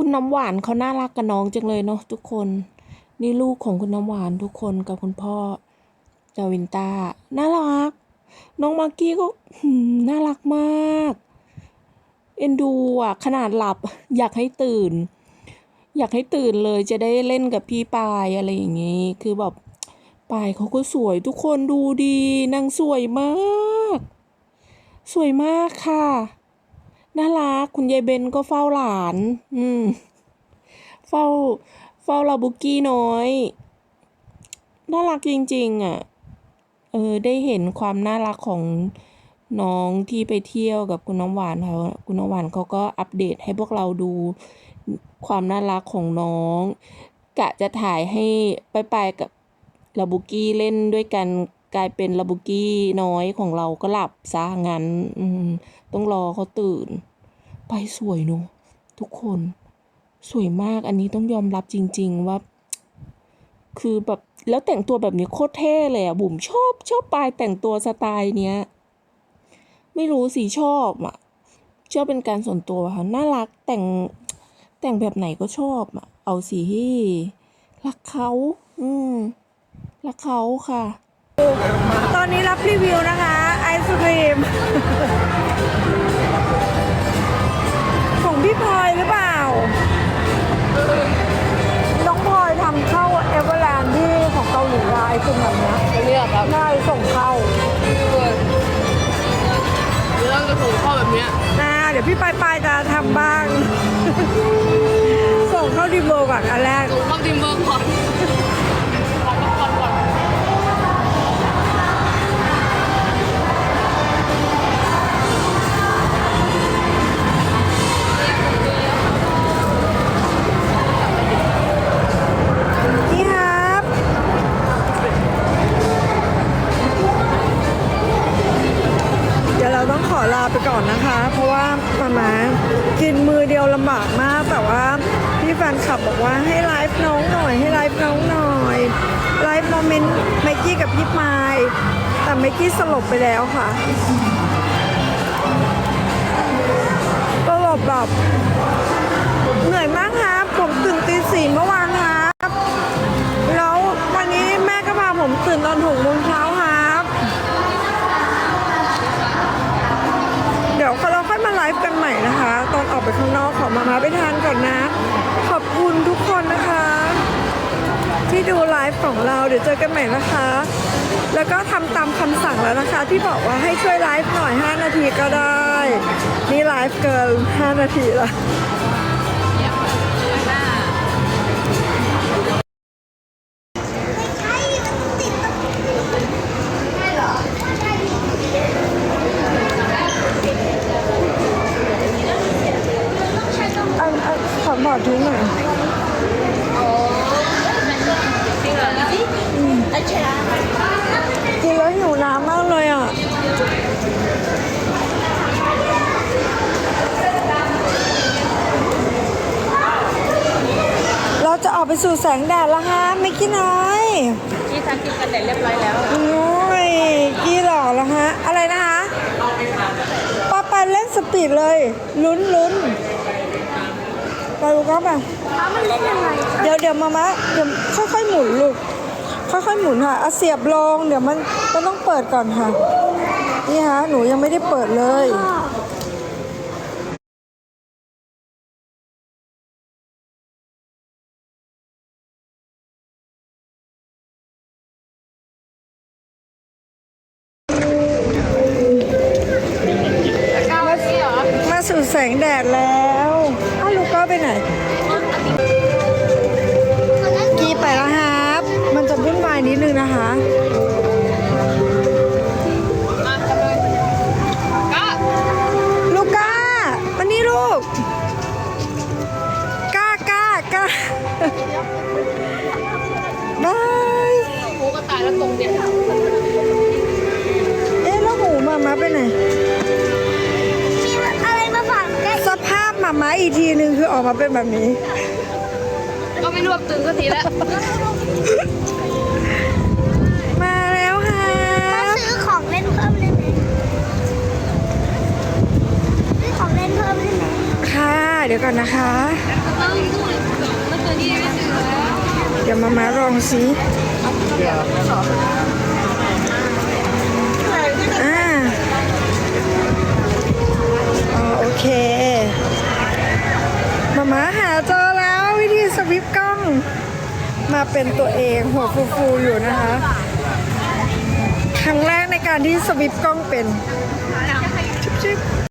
คุณน้ำหวานเขาน่ารักกับน้องจังเลยเนาะทุกคน นี่ลูกของคุณน้ำหวานทุกคนกับคุณพ่อดาวินตาน่ารัก น้องมากกี้ก็หืมน่ารักมาก เอ็นดูอะ ขนาดหลับ อยากให้ตื่น อยากให้ตื่นเลยจะได้เล่นกับพี่ปายอะไรอย่างงี้ คือแบบปายเขาก็สวยทุกคนดูดีนางสวยมาก สวยมากค่ะ น่ารักคุณยายเบนก็เฝ้าหลาน อืม เฝ้า เฝ้าลาบุกี้น้อย น่ารักจริง ๆ อะ เออ ได้เห็นความน่ารักของน้องที่ไปเที่ยวกับคุณน้ำหวานเขาคุณน้ำหวานเขาก็อัปเดตให้พวกเราดูความน่ารักของน้อง กะจะถ่ายให้ไปไปๆกับลาบุกี้เล่นด้วยกันกลายเป็นลาบุกี้น้อยของเราก็หลับซะงั้นต้องรอเขาตื่น ไปสวยเนอะทุกคน สวยมากอันนี้ต้องยอมรับจริง ๆ ว่า คือแบบแล้วแต่งตัวแบบนี้โคตรเท่เลยอะบุ๋มชอบชอบปลายแต่งตัวสไตล์เนี้ย ไม่รู้สิชอบอะชอบเป็นการส่วนตัวค่ะน่ารักแต่งแต่งแบบไหนก็ชอบอะเอาสิรักเขาอืมรักเขาค่ะ ตอนนี้รับรีวิวนะคะ ไอศครีม พี่พลอยหรือเปล่า น้องพลอยทำเข้าเอเวอร์แลนด์ที่ของเกาหลีอะไอศครีมแบบเนี้ยเลือกครับได้ส่งเข้าเรื่องจะถูกข้อแบบเนี้ยนะเดี๋ยวพี่ปลายปลายๆจะทำบ้าง ส่งเข้าดีโบก่อนอันแรก ถูกข้อทีมเวิร์กก่อน แฟนคลับบอกว่าให้ไลฟ์น้องหน่อย ให้ไลฟ์น้องหน่อยไลฟ์โมเมนต์ไมกี้กับพี่ไมายแต่ไมกี้สลบไปแล้วค่ะสลบแบบเหนื่อยมากครับผมตื่นตีสี่เมื่อวานครับแล้ววันนี้แม่ก็พาผมตื่นตอนหกโมงเช้าครับ เดี๋ยวเราค่อยมาไลฟ์กันใหม่นะคะ ตอนออกไปข้างนอกขอมามาไปทานก่อนนะ ขอบคุณทุกคนนะคะ ที่ดูไลฟ์ของเราเดี๋ยวเจอกันใหม่นะคะ แล้วก็ทำตามคำสั่งแล้วนะคะ ที่บอกว่าให้ช่วยไลฟ์หน่อย 5 นาทีก็ได้ นี่ไลฟ์เกิน 5 นาทีละอันอันขอบอกทิ้งหน่อย กินแล้วหิวน้ำมากเลยอะเราจะออกไปสู่แสงแดดแล้วฮะไม่กี้น้อยที่ทักกินกันเสร็จเรียบร้อยแล้วโอ้ยกี้หล่อแล้วฮะ อะไรนะคะป้าปันเล่นสปีดเลย ลุ้นลุ้นไปลูกก็ไปเดี๋ยวเดี๋ยวมามะเดี๋ยวค่อยๆหมุนลูก ค่อยๆหมุนค่ะเอาเสียบลงเดี๋ยวมันมันต้องเปิดก่อนค่ะ นี่ฮะหนูยังไม่ได้เปิดเลยมาสู่แสงแดดแล้วอ้าวลูกก็ไปไหน นวายนิดนึงนะคะมากันเลยก็ลูกก้ามานี่ลูกก้าก้าก้าบายหมูกระต่ายแล้วตรงเด็ดเอ๊ะแล้วหูมามาไปไหนมีอะไรมาฝากได้สภาพมามาอีกทีหนึ่งคือออกมาเป็นแบบนี้ ก็ไม่รวบตึงสักทีแล้ว มาแล้วค่ะ มาซื้อของเล่นเพิ่มได้ไหมซื้อของเล่นเพิ่มได้ไหม ค่ะ ค่ะ เดี๋ยวก่อนนะคะ เดี๋ยวมามาลองสิอ่าอ๋อโอเค มามาหาเจอแล้ววิธีสวิปกล้อง มาเป็นตัวเองหัวฟูๆอยู่นะคะ ครั้งแรกในการที่สวิปกล้องเป็นชิบๆ